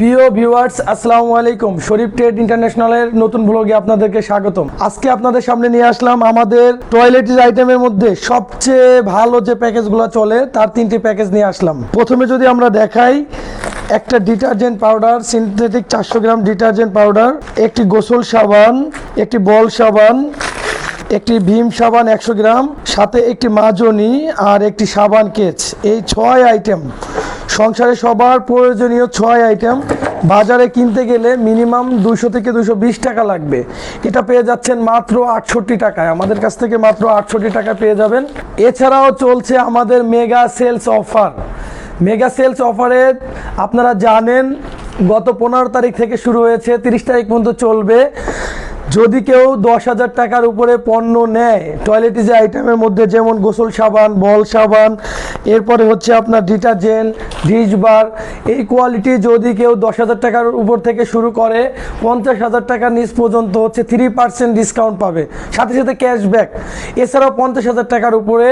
প্রিয় ভিউয়ার্স, আসসালামু আলাইকুম। শরীফ ট্রেড ইন্টারন্যাশনালের নতুন ব্লগে আপনাদেরকে স্বাগতম। আজকে আপনাদের সামনে নিয়ে আসলাম আমাদের টয়লেটের আইটেমের মধ্যে সবচেয়ে ভালো যে প্যাকেজগুলো চলে, তার তিনটি প্যাকেজ নিয়ে আসলাম। প্রথমে যদি আমরা দেখাই, একটা ডিটারজেন্ট পাউডার, সিনথেটিক চারশো গ্রাম ডিটারজেন্ট পাউডার, একটি গোসল সাবান, একটি বল সাবান, একটি ভীম সাবান একশো গ্রাম, সাথে একটি মাজনি আর একটি সাবান কেচ। এই ছয় আইটেম সংসারে সবার প্রয়োজনীয় ছয় আইটেম। বাজারে কিনতে গেলে মিনিমাম দুশো থেকে দুশো টাকা লাগবে। এটা পেয়ে যাচ্ছেন মাত্র আটষট্টি টাকায়। আমাদের কাছ থেকে মাত্র আটষট্টি টাকা পেয়ে যাবেন। এছাড়াও চলছে আমাদের mega sales offer. Mega sales অফারে আপনারা জানেন, গত পনেরো তারিখ থেকে শুরু হয়েছে, তিরিশ তারিখ পর্যন্ত চলবে। যদি কেউ দশ হাজার টাকার উপরে পণ্য নেয় টয়লেটিজ আইটেমের মধ্যে যেমন গোসল সাবান, বল সাবান, এরপরে হচ্ছে আপনার ডিটারজেন্ট ডিশ বার এই কোয়ালিটি যদি কেউ দশ হাজার টাকার উপর থেকে শুরু করে, পঞ্চাশ হাজার টাকার নিচ পর্যন্ত হচ্ছে থ্রি পার্সেন্ট ডিসকাউন্ট পাবে। সাথে সাথে ক্যাশব্যাক এছাড়াও পঞ্চাশ হাজার টাকার উপরে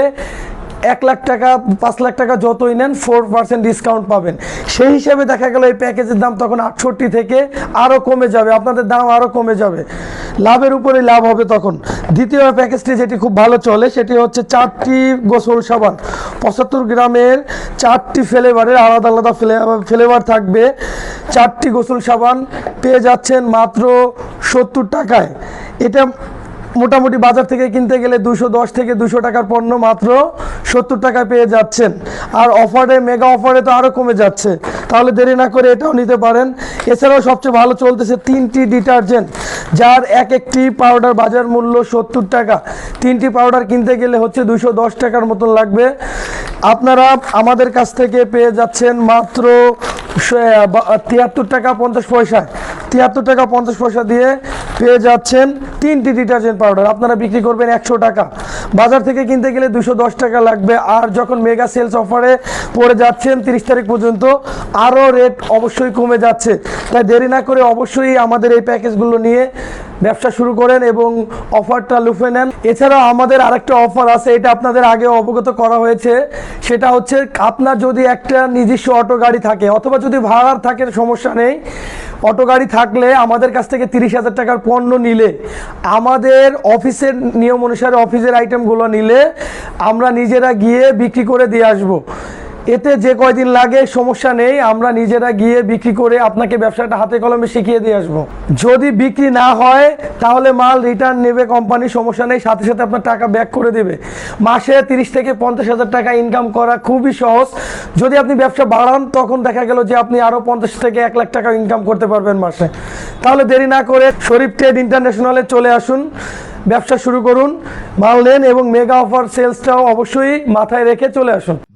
এক লাখ টাকা, পাঁচ লাখ টাকা যতই নেন ফোর পার্সেন্ট ডিসকাউন্ট পাবেন। সেই হিসেবে দেখা গেল এই প্যাকেজের দাম তখন আটষট্টি থেকে আরও কমে যাবে। আপনাদের দাম আরও কমে যাবে। লাভের উপরে লাভ হবে তখন। দ্বিতীয় প্যাকেজটি যেটি খুব ভালো চলে, সেটি হচ্ছে চারটি গোসল সাবান। পঁচাত্তর গ্রামের চারটি ফ্লেভারের আলাদা আলাদা ফ্লেভার থাকবে। চারটি গোসল সাবান পেয়ে যাচ্ছেন মাত্র সত্তর টাকায়। এটা মোটামুটি বাজার থেকে কিনতে গেলে দুশো দশ থেকে দুশো টাকার পণ্য মাত্র সত্তর টাকায় পেয়ে যাচ্ছেন। আর অফারে, মেগা অফারে তো আরও কমে যাচ্ছে। তাহলে দেরি না করে এটাও নিতে পারেন। এছাড়াও সবচেয়ে ভালো চলতেছে তিনটি ডিটারজেন্ট, যার এক একটি পাউডার বাজার মূল্য সত্তর টাকা। তিনটি পাউডার কিনতে গেলে হচ্ছে দুশো দশ টাকার মতন লাগবে। আপনারা আমাদের কাছ থেকে পেয়ে যাচ্ছেন মাত্র তিয়াত্তর টাকা পঞ্চাশ পয়সা। তিয়াত্তর টাকা পঞ্চাশ পয়সা দিয়ে পেয়ে যাচ্ছেন তিনটি ডিটারজেন্ট পাউডার। আপনারা বিক্রি করবেন একশো টাকা। বাজার থেকে কিনতে গেলে দুশো টাকা লাগবে। আর যখন মেগা সেলস অফারে পড়ে যাচ্ছেন তিরিশ তারিখ পর্যন্ত, আরও রেট অবশ্যই কমে যাচ্ছে। তাই দেরি না করে অবশ্যই আমাদের এই প্যাকেজগুলো নিয়ে ব্যবসা শুরু করেন এবং অফারটা লুফে নেন। এছাড়াও আমাদের আরেকটা অফার আছে, এটা আপনাদের আগে অবগত করা হয়েছে। সেটা হচ্ছে, আপনার যদি একটা নিজস্ব অটো গাড়ি থাকে, অথবা যদি ভাড়ার থাকে, সমস্যা নেই অটো গাড়ি থাকলে আমাদের কাছ থেকে তিরিশ হাজার টাকার পণ্য নিলে, আমাদের অফিসের নিয়ম অনুসারে অফিসের আইটেমগুলো নিলে আমরা নিজেরা গিয়ে বিক্রি করে দিয়ে আসব। এতে যে কয়দিন লাগে, সমস্যা নেই, আমরা নিজেরা গিয়ে বিক্রি করে আপনাকে ব্যবসাটা হাতে কলমে শিখিয়ে দিয়ে আসব। যদি বিক্রি না হয়, তাহলে মাল রিটার্ন নেবে কোম্পানি সমস্যা নেই, সাথে সাথে আপনার টাকা ব্যাক করে দেবে। মাসে তিরিশ থেকে পঞ্চাশ হাজার টাকা ইনকাম করা খুবই সহজ। যদি আপনি ব্যবসা বাড়ান, তখন দেখা গেল যে আপনি আরও পঞ্চাশ থেকে এক লাখ টাকা ইনকাম করতে পারবেন মাসে। তাহলে দেরি না করে শরীফ ট্রেড ইন্টারন্যাশনালে চলে আসুন, ব্যবসা শুরু করুন, মাল নেন এবং মেগা অফার সেলসটাও অবশ্যই মাথায় রেখে চলে আসুন।